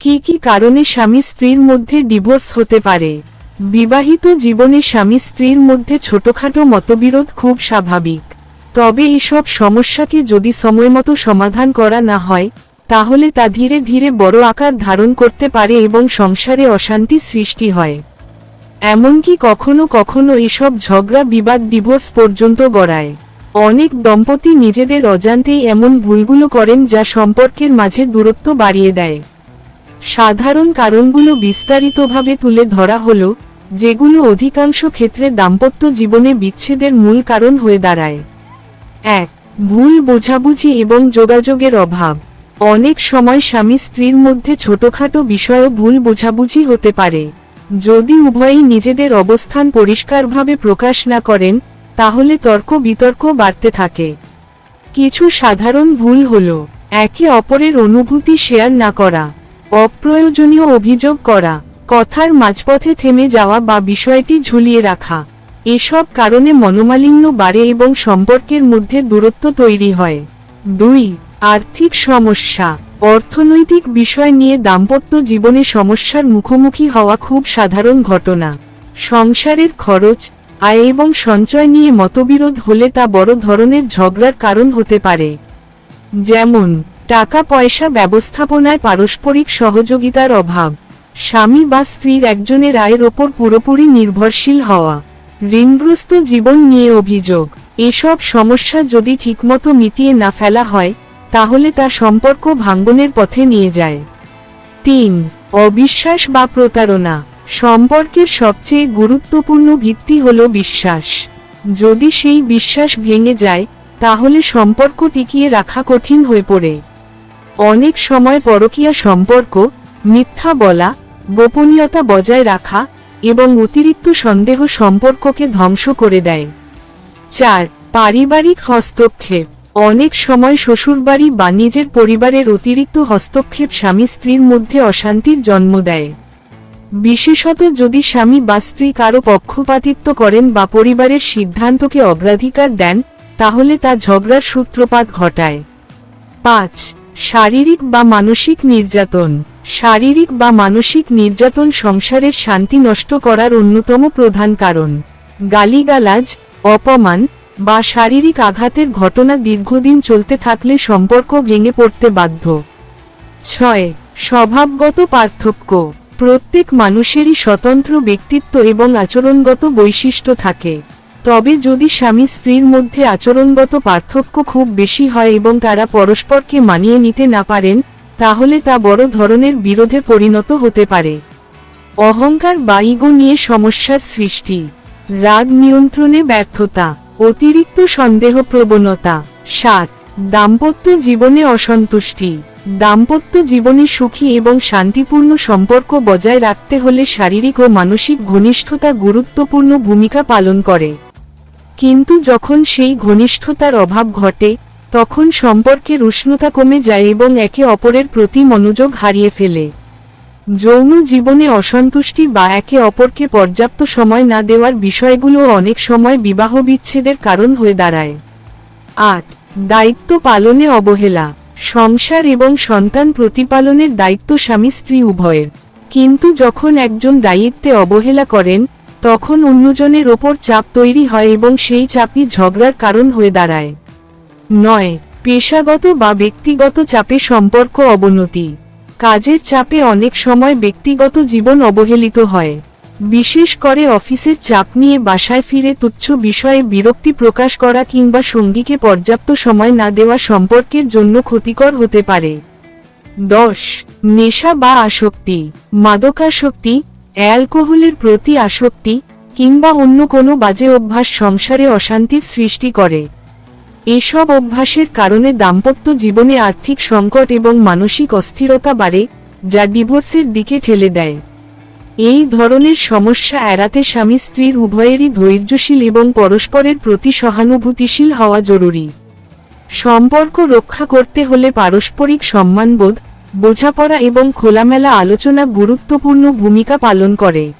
কি কি কারণে স্বামী স্ত্রীর মধ্যে ডিভোর্স হতে পারে? বিবাহিত জীবনে স্বামী স্ত্রীর মধ্যে ছোটখাটো মতবিরোধ খুব স্বাভাবিক। তবে এসব সমস্যাকে যদি সময়মতো সমাধান করা না হয়, তাহলে তা ধীরে ধীরে বড় আকার ধারণ করতে পারে এবং সংসারে অশান্তি সৃষ্টি হয়। এমনকি কখনো কখনো এসব ঝগড়া বিবাদ ডিভোর্স পর্যন্ত গড়ায়। অনেক দম্পতি নিজেদের অজান্তেই এমন ভুলগুলো করেন যা সম্পর্কের মাঝে দূরত্ব বাড়িয়ে দেয়। সাধারণ কারণগুলো বিস্তারিতভাবে তুলে ধরা হলো, যেগুলো অধিকাংশ ক্ষেত্রে দাম্পত্য জীবনে বিচ্ছেদের মূল কারণ হয়ে দাঁড়ায়। এক, ভুল বোঝাবুঝি এবং যোগাযোগের অভাব। অনেক সময় স্বামী স্ত্রীর মধ্যে ছোটখাটো বিষয়ও ভুল বোঝাবুঝি হতে পারে। যদি উভয়ই নিজেদের অবস্থান পরিষ্কারভাবে প্রকাশ না করেন, তাহলে তর্ক বিতর্ক বাড়তে থাকে। কিছু সাধারণ ভুল হল, একে অপরের অনুভূতি শেয়ার না করা। অপ্রয়োজনীয় অভিযোগ করা, কথার মাঝপথে থেমে যাওয়া বা বিষয়টি ঝুলিয়ে রাখা, এসব কারণে মনোমালিন্য বাড়ে এবং সম্পর্কের মধ্যে দূরত্ব তৈরি হয়। দুই, আর্থিক সমস্যা, অর্থনৈতিক বিষয় নিয়ে দাম্পত্য জীবনে সমস্যার মুখোমুখি হওয়া খুব সাধারণ ঘটনা। সংসারের খরচ, আয় এবং সঞ্চয় নিয়ে মতবিরোধ হলে তা বড় ধরনের ঝগড়ার কারণ হতে পারে। যেমন টাকা পয়সা ব্যবস্থাপনায় পারস্পরিক সহযোগিতার অভাব। স্বামী বা স্ত্রীর একজনের আয়ের ওপর পুরোপুরি নির্ভরশীল হওয়া। ঋণগ্রস্ত জীবন নিয়ে অভিযোগ। এসব সমস্যা যদি ঠিকমতো মিটিয়ে না ফেলা হয়, তাহলে তা সম্পর্ক ভাঙ্গনের পথে নিয়ে যায়। তিন, অবিশ্বাস বা প্রতারণা। সম্পর্কের সবচেয়ে গুরুত্বপূর্ণ ভিত্তি হল বিশ্বাস। যদি সেই বিশ্বাস ভেঙে যায়, তাহলে সম্পর্ক টিকিয়ে রাখা কঠিন হয়ে পড়ে। অনেক সময় পরকীয়া সম্পর্ক, মিথ্যা বলা, গোপনীয়তা বজায় রাখা এবং অতিরিক্ত সন্দেহ সম্পর্ককে ধ্বংস করে দেয়। চার, পারিবারিক হস্তক্ষেপ। অনেক সময় শ্বশুরবাড়ি বা নিজের পরিবারের অতিরিক্ত হস্তক্ষেপ স্বামী স্ত্রীর মধ্যে অশান্তির জন্ম দেয়। বিশেষত যদি স্বামী বা স্ত্রী কারও পক্ষপাতিত্ব করেন বা পরিবারের সিদ্ধান্তকে অগ্রাধিকার দেন, তাহলে তা ঝগড়ার সূত্রপাত ঘটায়। পাঁচ শারীরিক বা মানসিক নির্যাতন। শারীরিক বা মানসিক নির্যাতন সংসারের শান্তি নষ্ট করার অন্যতম প্রধান কারণ। গালিগালাজ, অপমান বা শারীরিক আঘাতের ঘটনা দীর্ঘদিন চলতে থাকলে সম্পর্ক ভেঙে পড়তে বাধ্য। ছয়, স্বভাবগত পার্থক্য। প্রত্যেক মানুষেরই স্বতন্ত্র ব্যক্তিত্ব এবং আচরণগত বৈশিষ্ট্য থাকে। তবে যদি স্বামী স্ত্রীর মধ্যে আচরণগত পার্থক্য খুব বেশি হয় এবং তারা পরস্পরকে মানিয়ে নিতে না পারেন, তাহলে তা বড় ধরনের বিরোধে পরিণত হতে পারে। অহংকার বা নিয়ে সমস্যার সৃষ্টি। রাগ নিয়ন্ত্রণে ব্যর্থতা, অতিরিক্ত সন্দেহ প্রবণতা সাত, দাম্পত্য জীবনে অসন্তুষ্টি। দাম্পত্য জীবনে সুখী এবং শান্তিপূর্ণ সম্পর্ক বজায় রাখতে হলে শারীরিক ও মানসিক ঘনিষ্ঠতা গুরুত্বপূর্ণ ভূমিকা পালন করে। কিন্তু যখন সেই ঘনিষ্ঠতার অভাব ঘটে, তখন সম্পর্কের উষ্ণতা কমে যায় এবং একে অপরের প্রতি মনোযোগ হারিয়ে ফেলে। যৌন জীবনে অসন্তুষ্টি বা একে অপরকে পর্যাপ্ত সময় না দেওয়ার বিষয়গুলো অনেক সময় বিবাহ বিচ্ছেদের কারণ হয়ে দাঁড়ায়। আট, দায়িত্ব পালনে অবহেলা। সংসার এবং সন্তান প্রতিপালনের দায়িত্ব স্বামী স্ত্রী উভয়ের। কিন্তু যখন একজন দায়িত্বে অবহেলা করেন তখন অন্যজনের ওপর চাপ তৈরি হয় এবং সেই চাপই ঝগড়ার কারণ হয়ে দাঁড়ায়। নয়, পেশাগত বা ব্যক্তিগত চাপে সম্পর্ক অবনতি। কাজের চাপে অনেক সময় ব্যক্তিগত জীবন অবহেলিত হয়। বিশেষ করে অফিসের চাপ নিয়ে বাসায় ফিরে তুচ্ছ বিষয়ে বিরক্তি প্রকাশ করা কিংবা সঙ্গীকে পর্যাপ্ত সময় না দেওয়া সম্পর্কের জন্য ক্ষতিকর হতে পারে। দশ, নেশা বা আসক্তি, মাদকাসক্তি অ্যালকোহলের প্রতি আসক্তি কিংবা অন্য কোনো বাজে অভ্যাস সংসারে অশান্তির সৃষ্টি করে। এসব অভ্যাসের কারণে দাম্পত্য জীবনে আর্থিক সংকট এবং মানসিক অস্থিরতা বাড়ে, যা ডিভোর্সের দিকে ঠেলে দেয়। এই ধরনের সমস্যা এড়াতে স্বামী স্ত্রীর উভয়েরই ধৈর্যশীল এবং পরস্পরের প্রতি সহানুভূতিশীল হওয়া জরুরি। সম্পর্ক রক্ষা করতে হলে পারস্পরিক সম্মানবোধ বোঝাপড়া এবং খোলামেলা আলোচনা গুরুত্বপূর্ণ ভূমিকা পালন করে।